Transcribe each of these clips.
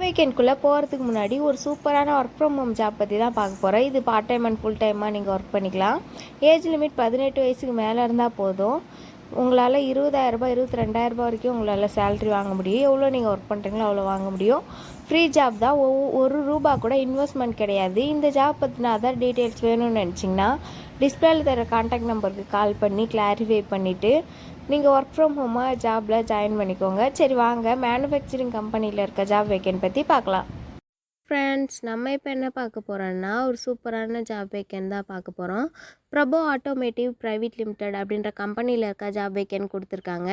வீக்கெண்ட்குள்ளே போகிறதுக்கு முன்னாடி ஒரு சூப்பரான ஒர்க் ஃப்ரம் ஹோம் ஜாப் பற்றி தான் பார்க்க போகிறோம் இது பார்ட் டைம் அண்ட் ஃபுல் டைமாக நீங்கள் ஒர்க் பண்ணிக்கலாம். ஏஜ் லிமிட் பதினெட்டு வயசுக்கு மேலே இருந்தால் போதும். உங்களால் இருபதாயிரரூபா இருபத்தி ரெண்டாயிரரூபா வரைக்கும் உங்களால் சேலரி வாங்க முடியும். எவ்வளோ நீங்கள் ஒர்க் பண்ணுறீங்களோ அவ்வளோ வாங்க முடியும். ஃப்ரீ ஜாப் தான். ஒவ்வொ- ஒரு ரூபா கூட இன்வெஸ்ட்மெண்ட் கிடையாது. இந்த ஜாப் பற்றின தான் டீட்டெயில்ஸ் வேணும்னு நினச்சிங்கன்னா டிஸ்பிளேல தர காண்டாக்ட் நம்பருக்கு கால் பண்ணி கிளாரிஃபை பண்ணிவிட்டு நீங்கள் ஒர்க் ஃப்ரம் ஹோமாக ஜாபில் ஜாயின் பண்ணிக்கோங்க. சரி வாங்க. மேனுஃபேக்சரிங் கம்பெனியில் இருக்க ஜாப் வேக்கன்ட் பற்றி பார்க்கலாம். ஃப்ரெண்ட்ஸ் நம்ம இப்போ என்ன பார்க்க போகிறோன்னா ஒரு சூப்பரான ஜாப் வேக்கன் தான் பார்க்க போகிறோம் பிரபோ ஆட்டோமேட்டிவ் ப்ரைவேட் லிமிடெட் அப்படின்ற கம்பெனியில் இருக்க ஜாப் வேக்கன் கொடுத்துருக்காங்க.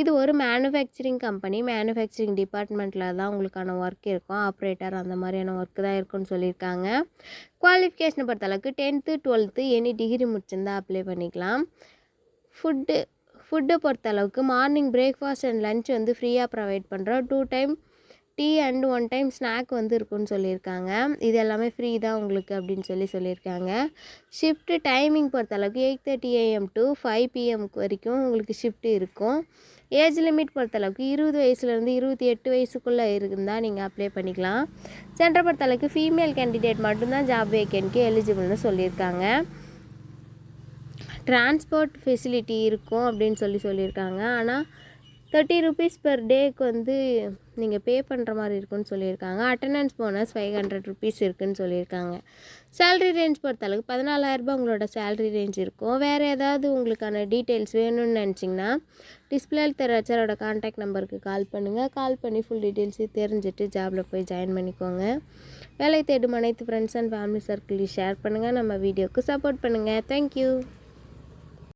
இது ஒரு மேனுஃபேக்சரிங் கம்பெனி மேனுஃபேக்சரிங் டிபார்ட்மெண்ட்டில் தான் உங்களுக்கான ஒர்க் இருக்கும். ஆப்ரேட்டர் அந்த மாதிரியான ஒர்க்கு தான் இருக்குன்னு சொல்லியிருக்காங்க. குவாலிஃபிகேஷனை பொறுத்தளவுக்கு டென்த்து டுவெல்த்து எனி டிகிரி முடிச்சிருந்தா அப்ளை பண்ணிக்கலாம். ஃபுட்டு ஃபுட்டை பொறுத்தளவுக்கு மார்னிங் பிரேக்ஃபாஸ்ட் அண்ட் லஞ்ச் வந்து ஃப்ரீயாக ப்ரொவைட் பண்ணுறோம் two time tea and one time snack வந்து இருக்குன்னு சொல்லியிருக்காங்க. இது எல்லாமே ஃப்ரீ தான் உங்களுக்கு அப்படின்னு சொல்லி சொல்லியிருக்காங்க. ஷிஃப்ட்டு டைமிங் பொறுத்தளவுக்கு eight thirty AM to five PM வரைக்கும் உங்களுக்கு ஷிஃப்ட் இருக்கும். ஏஜ் லிமிட் பொறுத்தளவுக்கு இருபது வயசுலேருந்து இருபத்தி எட்டு வயசுக்குள்ளே இருந்தால் நீங்கள் அப்ளை பண்ணிக்கலாம். சென்டர் பொறுத்தளவுக்கு ஃபீமேல் கேண்டிடேட் மட்டும்தான் ஜாப் வேக்கன்ட்க்கு எலிஜிபிள்னு சொல்லியிருக்காங்க. டிரான்ஸ்போர்ட் ஃபெசிலிட்டி இருக்கும் அப்படின்னு சொல்லி சொல்லியிருக்காங்க. ஆனால் தேர்ட்டி ருபீஸ் பெர் டேக்கு வந்து நீங்கள் பே பண்ணுற மாதிரி இருக்குன்னு சொல்லியிருக்காங்க. Attendance bonus five hundred rupees இருக்குன்னு சொல்லியிருக்காங்க. சேல்ரி ரேஞ்ச் பொறுத்தளவுக்கு பதினாலாயிரரூபா உங்களோட சேல்ரி ரேஞ்ச் இருக்கும். வேறு ஏதாவது உங்களுக்கான டீட்டெயில்ஸ் வேணும்னு நினச்சிங்கன்னா டிஸ்பிளேல தெரச்சரோட காண்டாக்ட் நம்பருக்கு கால் பண்ணுங்கள் கால் பண்ணி ஃபுல் டீட்டெயில்ஸு தெரிஞ்சுட்டு ஜாபில் போய் ஜாயின் பண்ணிக்கோங்க. வேலை தேடும் அனைத்து ஃப்ரெண்ட்ஸ் அண்ட் ஃபேமிலி சர்க்கிளையும் ஷேர் பண்ணுங்கள் நம்ம வீடியோக்கு சப்போர்ட் பண்ணுங்கள் தேங்க்யூ